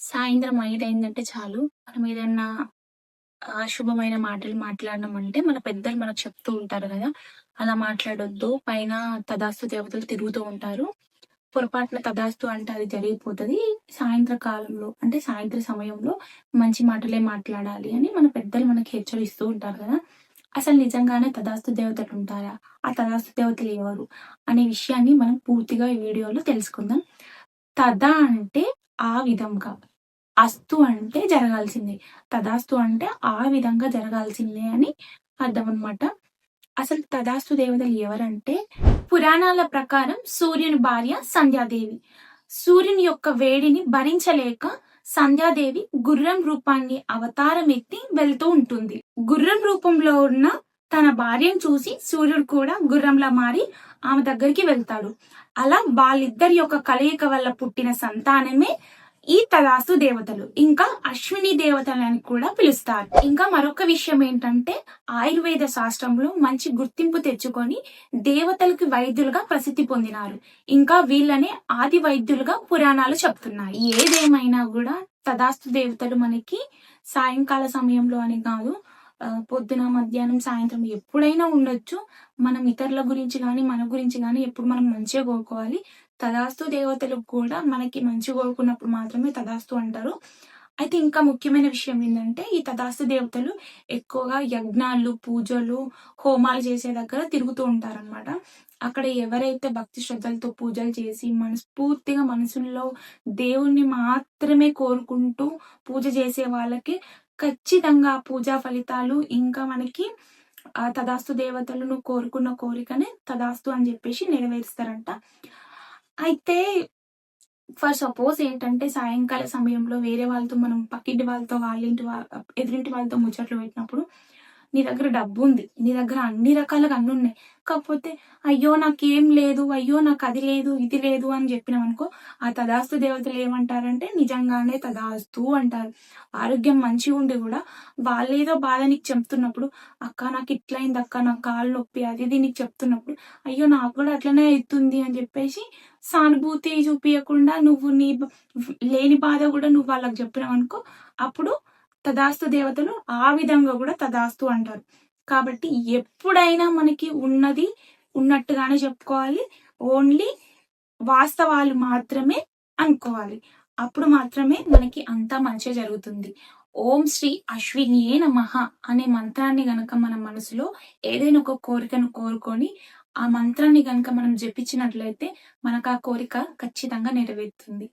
సాయంత్రం ఐదైందంటే చాలు. మనం ఏదన్నా అశుభమైన మాటలు మాట్లాడినామంటే మన పెద్దలు మనకు చెప్తూ ఉంటారు కదా అలా మాట్లాడొద్దు. పైన తదాస్తు దేవతలు తిరుగుతూ ఉంటారు. పొరపాటున తదాస్తు అంటే అది జరిగిపోతుంది. సాయంత్ర కాలంలో అంటే సాయంత్ర సమయంలో మంచి మాటలే మాట్లాడాలి అని మన పెద్దలు మనకి హెచ్చరిస్తూ ఉంటారు కదా. అసలు నిజంగానే తదాస్తు దేవతలు ఉంటారా? ఆ తదాస్తు దేవతలు ఎవరు? అనే విషయాన్ని మనం పూర్తిగా ఈ వీడియోలో తెలుసుకుందాం. తదా అంటే ఆ విధంగా. అస్తు అంటే జరగాల్సిందే. తదాస్తు అంటే ఆ విధంగా జరగాల్సిందే అని అర్థం అనమాట అసలు తదాస్తు దేవతలు ఎవరంటే పురాణాల ప్రకారం సూర్యుని భార్య సంధ్యాదేవి. సూర్యుని యొక్క వేడిని భరించలేక సంధ్యాదేవి గుర్రం రూపాన్ని అవతారం ఎత్తి వెళ్తూ ఉంటుంది. గుర్రం రూపంలో ఉన్న తన భార్యను చూసి సూర్యుడు కూడా గుర్రంలా మారి ఆమె దగ్గరికి వెళ్తాడు. అలా వాళ్ళిద్దరి యొక్క కలయిక వల్ల పుట్టిన సంతానమే ఈ తదాస్తు దేవతలు ఇంకా అశ్విని దేవతలు అని కూడా పిలుస్తారు. ఇంకా మరొక విషయం ఏంటంటే ఆయుర్వేద శాస్త్రంలో మంచి గుర్తింపు తెచ్చుకొని దేవతలకు వైద్యులుగా ప్రసిద్ధి పొందినారు. ఇంకా వీళ్ళనే ఆది వైద్యులుగా పురాణాలు చెప్తున్నాయి ఏదేమైనా కూడా తదాస్తు దేవతలు మనకి సాయంకాల సమయంలో అని కాదు పొద్దున మధ్యాహ్నం సాయంత్రం ఎప్పుడైనా ఉండొచ్చు. మనం ఇతరుల గురించి కానీ మన గురించి కానీ ఎప్పుడు మనం మంచిగా కోరుకోవాలి తదాస్తు దేవతలు కూడా మనకి మంచి కోరుకున్నప్పుడు మాత్రమే తదాస్తు అంటారు. అయితే ఇంకా ముఖ్యమైన విషయం ఏంటంటే ఈ తదాస్తు దేవతలు ఎక్కువగా యజ్ఞాలు పూజలు హోమాలు చేసే దగ్గర తిరుగుతూ ఉంటారన్నమాట. అక్కడ ఎవరైతే భక్తి శ్రద్ధలతో పూజలు చేసి మనస్ఫూర్తిగా మనసుల్లో దేవుణ్ణి మాత్రమే కోరుకుంటూ పూజ చేసే వాళ్ళకి ఖచ్చితంగా పూజా ఫలితాలు ఇంకా మనకి ఆ తదాస్తు దేవతలను కోరుకున్న కోరికనే తదాస్తు అని చెప్పేసి నెరవేరుస్తారంట. అయితే ఫర్ సపోజ్ ఏంటంటే సాయంకాల సమయంలో వేరే వాళ్ళతో మనం పక్కింటి వాళ్ళతో వాళ్ళ ఇంటి వా ఎదురింటి వాళ్ళతో ముచ్చట్లు పెట్టినప్పుడు నీ దగ్గర డబ్బు ఉంది నీ దగ్గర అన్ని రకాలుగా అన్ని ఉన్నాయి కాకపోతే అయ్యో నాకేం లేదు అయ్యో నాకు అది లేదు ఇది లేదు అని చెప్పినాం అనుకో ఆ తదాస్తు దేవతలు ఏమంటారంటే నిజంగానే తదాస్తు అంటారు. ఆరోగ్యం మంచిగా ఉండి కూడా వాళ్ళేదో బాధ నీకు చెప్తున్నప్పుడు అక్క నాకు ఇట్లయింది అక్క నాకు కాళ్ళు నొప్పి అది ఇది నీకు చెప్తున్నప్పుడు అయ్యో నాకు కూడా అట్లనే అవుతుంది అని చెప్పేసి సానుభూతి చూపించకుండా నువ్వు నీ లేని బాధ కూడా నువ్వు వాళ్ళకి చెప్పినావు అనుకో అప్పుడు తదాస్తు దేవతలు ఆ విధంగా కూడా తదాస్తు అంటారు. కాబట్టి ఎప్పుడైనా మనకి ఉన్నది ఉన్నట్టుగానే చెప్పుకోవాలి. ఓన్లీ వాస్తవాలు మాత్రమే అనుకోవాలి. అప్పుడు మాత్రమే మనకి అంతా మంచిగా జరుగుతుంది. ఓం శ్రీ అశ్వినియే నమః అనే మంత్రాన్ని గనక మన మనసులో ఏదైనా ఒక కోరికను కోరుకొని ఆ మంత్రాన్ని గనక మనం జపించినట్లయితే మనకు ఆ కోరిక ఖచ్చితంగా నెరవేరుతుంది.